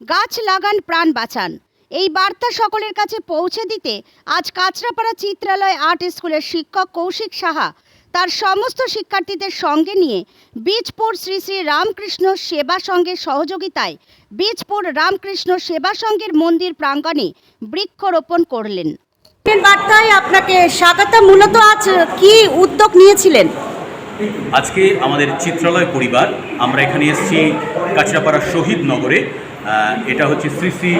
গাছ লাগান প্রাণ বাঁচান। এই বার্তা সকলের কাছে পৌঁছে দিতে আজ কাঁচরাপাড়া চিত্রালয় আর্ট স্কুলের শিক্ষক কৌশিক সাহা তার সমস্ত শিক্ষার্থীদের সঙ্গে নিয়ে বীজপুর শ্রী শ্রী রামকৃষ্ণ সেবা সংঘের সহযোগিতায় বীজপুর রামকৃষ্ণ সেবা সংঘের মন্দির প্রাঙ্গণে বৃক্ষরোপণ করলেন। বার্তায় আপনাকে স্বাগত মূলত আজ কি উদ্যোগ নিয়েছিলেন? আজকে আমাদের চিত্রালয় পরিবার আমরা এখানে এসেছি কাছড়াপাড়া শহীদ নগরে। এটা হচ্ছে শ্রী শ্রী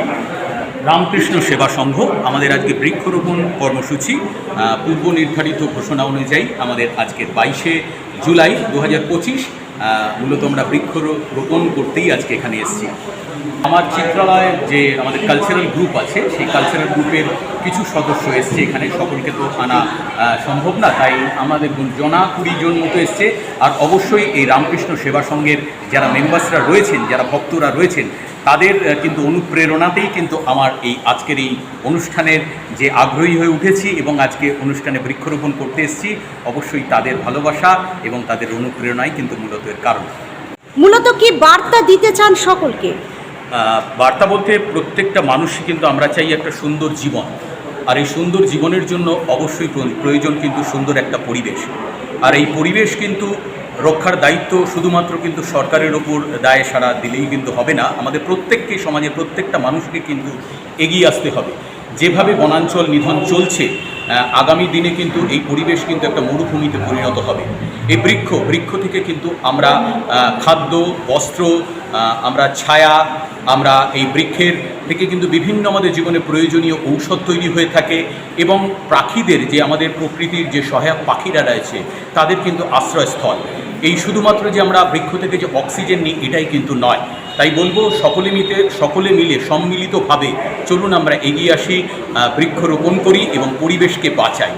রামকৃষ্ণ সেবা সংঘ, আমাদের আজকে বৃক্ষরোপণ কর্মসূচি পূর্ব নির্ধারিত ঘোষণা অনুযায়ী আমাদের আজকের বাইশে জুলাই দু হাজার পঁচিশ মূলত আমরা বৃক্ষরোপণ করতেই আজকে এখানে এসেছি। আমার চিত্রালয়ের যে আমাদের কালচারাল গ্রুপ আছে, সেই কালচারাল গ্রুপের কিছু সদস্য এসছে এখানে, সকলকে তো আনা সম্ভব না, তাই আমাদের জনা কুড়ি জন মতো এসছে। আর অবশ্যই এই রামকৃষ্ণ সেবা সংঘের যারা মেম্বার্সরা রয়েছেন, যারা ভক্তরা রয়েছেন তাদের কিন্তু অনুপ্রেরণাতেই কিন্তু আমার এই আজকের এই অনুষ্ঠানের যে আগ্রহী হয়ে উঠেছি এবং আজকে অনুষ্ঠানে বৃক্ষরোপণ করতে এসেছি অবশ্যই তাদের ভালোবাসা এবং তাদের অনুপ্রেরণাই কিন্তু মূলত এর কারণ। মূলত কি বার্তা দিতে চান সকলকে? বার্তা বলতে প্রত্যেকটা মানুষই কিন্তু আমরা চাই একটা সুন্দর জীবন। আর এই সুন্দর জীবনের জন্য অবশ্যই প্র- প্রয়োজন কিন্তু সুন্দর একটা পরিবেশ। আর এই পরিবেশ কিন্তু রক্ষার দায়িত্ব শুধুমাত্র কিন্তু সরকারের ওপর দায় সারা দিলেই কিন্তু হবে না। আমাদের প্রত্যেককে, সমাজের প্রত্যেকটা মানুষকে কিন্তু এগিয়ে আসতে হবে। যেভাবে বনাঞ্চল নিধন চলছে আগামী দিনে কিন্তু এই পরিবেশ কিন্তু একটা মরুভূমিতে পরিণত হবে। এই বৃক্ষ বৃক্ষ থেকে কিন্তু আমরা খাদ্য, বস্ত্র আমরা ছায়া, আমরা এই বৃক্ষের থেকে কিন্তু বিভিন্ন আমাদের জীবনে প্রয়োজনীয় ঔষধ তৈরি হয়ে থাকে এবং পাখিদের যে আমাদের প্রকৃতির যে সহায়ক পাখিরা রয়েছে, তাদের কিন্তু আশ্রয়স্থল। এই শুধুমাত্র যে আমরা বৃক্ষ থেকে যে অক্সিজেন নিই, এটাই কিন্তু নয়। তাই বলব, সকলে মিলে সকলে মিলে, সম্মিলিতভাবে চলুন আমরা এগিয়ে আসি বৃক্ষরোপণ করি এবং পরিবেশকে বাঁচাই।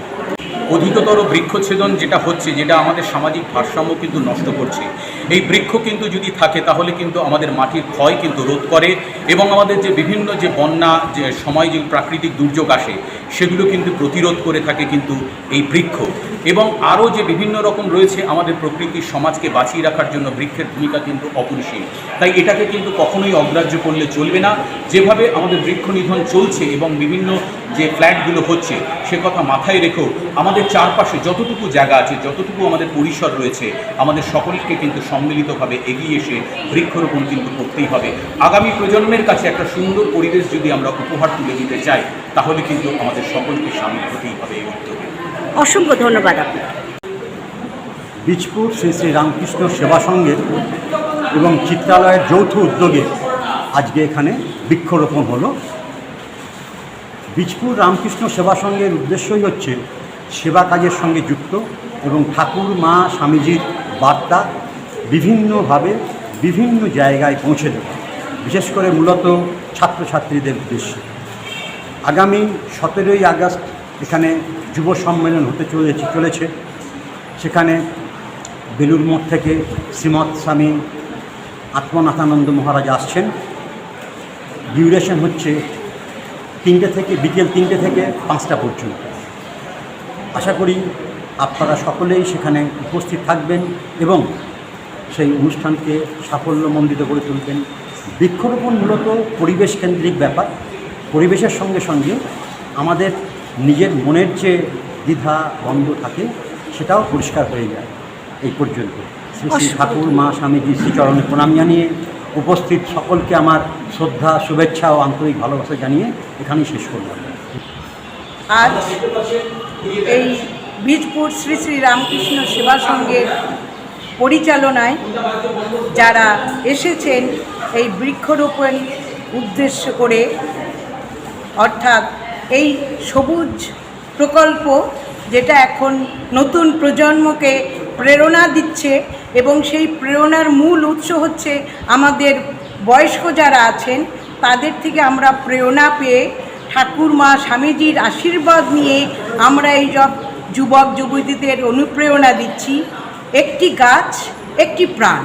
অধিকতর বৃক্ষচ্ছেদন যেটা হচ্ছে, যেটা আমাদের সামাজিক ভারসাম্য কিন্তু নষ্ট করছে। এই বৃক্ষ কিন্তু যদি থাকে, তাহলে কিন্তু আমাদের মাটির ক্ষয় কিন্তু রোধ করে এবং আমাদের যে বিভিন্ন যে বন্যা, যে সময়, যে প্রাকৃতিক দুর্যোগ আসে, সেগুলো কিন্তু প্রতিরোধ করে থাকে কিন্তু এই বৃক্ষ। এবং আরও যে বিভিন্ন রকম রয়েছে আমাদের প্রকৃতির সমাজকে বাঁচিয়ে রাখার জন্য বৃক্ষের ভূমিকা কিন্তু অপরিসীম। তাই এটাকে কিন্তু কখনোই অগ্রাহ্য করলে চলবে না। যেভাবে আমাদের বৃক্ষ নিধন চলছে এবং বিভিন্ন যে ফ্ল্যাটগুলো হচ্ছে, সে কথা মাথায় রেখেও আমাদের চারপাশে যতটুকু জায়গা আছে, যতটুকু আমাদের পরিসর রয়েছে, আমাদের সকলকে কিন্তু সম্মিলিতভাবে এগিয়ে এসে বৃক্ষরোপণ কিন্তু করতেই হবে। আগামী প্রজন্মের কাছে একটা সুন্দর পরিবেশ যদি আমরা উপহার তুলে দিতে চাই তাহলে কিন্তু আমাদের সকলকে সামিল হতেই হবে এই উদ্যোগে। অসংখ্য ধন্যবাদ আপনাকে। বীজপুর শ্রী শ্রী রামকৃষ্ণ সেবা সংঘের এবং চিত্রালয়ের যৌথ উদ্যোগে আজকে এখানে বৃক্ষরোপণ হলো। বীজপুর রামকৃষ্ণ সেবা সংঘের উদ্দেশ্যই হচ্ছে সেবা কাজের সঙ্গে যুক্ত এবং ঠাকুর মা স্বামীজির বার্তা বিভিন্নভাবে বিভিন্ন জায়গায় পৌঁছে দেওয়া বিশেষ করে মূলত ছাত্রছাত্রীদের উদ্দেশ্যে। আগামী সতেরোই আগস্ট এখানে যুব সম্মেলন হতে চলেছে চলেছে। সেখানে বেলুর মঠ থেকে শ্রীমৎ স্বামী আত্মনাথানন্দ মহারাজ আসছেন। ডিউরেশন হচ্ছে তিনটে থেকে, বিকেল তিনটে থেকে পাঁচটা পর্যন্ত। আশা করি আপনারা সকলেই সেখানে উপস্থিত থাকবেন এবং সেই অনুষ্ঠানকে সাফল্যমণ্ডিত করে তুলবেন। বৃক্ষরোপণ মূলত পরিবেশ কেন্দ্রিক ব্যাপার। পরিবেশের সঙ্গে সঙ্গে আমাদের নিজের মনের যে দ্বিধা বন্ধ থাকে সেটাও পরিষ্কার হয়ে যায় এই পর্যন্ত। শ্রী শ্রী ঠাকুর মা স্বামীজি শ্রীচরণে প্রণাম জানিয়ে উপস্থিত সকলকে আমার শ্রদ্ধা শুভেচ্ছা ও আন্তরিক ভালোবাসা জানিয়ে এখানেই শেষ করলাম আজ এই বীজপুর শ্রী শ্রী রামকৃষ্ণ সেবা সংঘের পরিচালনায় যারা এসেছেন এই বৃক্ষরোপণ উদ্দেশ্য করে, অর্থাৎ এই সবুজ প্রকল্প যেটা এখন নতুন প্রজন্মকে প্রেরণা দিচ্ছে এবং সেই প্রেরণার মূল উৎস হচ্ছে আমাদের বয়স্ক যারা আছেন, তাদের থেকে আমরা প্রেরণা পেয়ে ঠাকুর মা স্বামীজির আশীর্বাদ নিয়ে আমরা এই যুবক যুবতীদের অনুপ্রেরণা দিচ্ছি। একটি গাছ, একটি প্রাণ।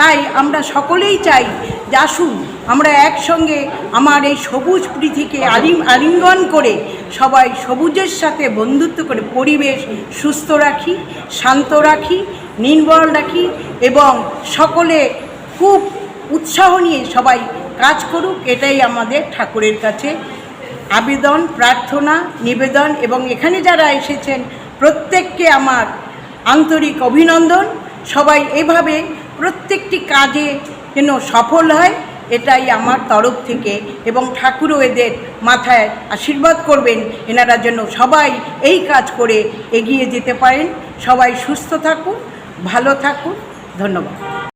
তাই আমরা সকলেই চাই যে আসুন, আমরা একসঙ্গে আমার এই সবুজ পৃথিবীকে আলিম আলিঙ্গন করে সবাই সবুজের সাথে বন্ধুত্ব করে পরিবেশ সুস্থ রাখি, শান্ত রাখি, নির্মল রাখি এবং সকলে খুব উৎসাহ নিয়ে সবাই কাজ করুক, এটাই আমাদের ঠাকুরের কাছে আবেদন, প্রার্থনা, নিবেদন এবং এখানে যারা এসেছেন, প্রত্যেককে আমার আন্তরিক অভিনন্দন। সবাই এভাবে প্রত্যেকটি কাজে যেন সফল হয়, এটাই আমার তরফ থেকে এবং ঠাকুরও এদের মাথায় আশীর্বাদ করবেন। এনারা যেন সবাই এই কাজ করে এগিয়ে যেতে পারেন। সবাই সুস্থ থাকুন, ভালো থাকুন। ধন্যবাদ।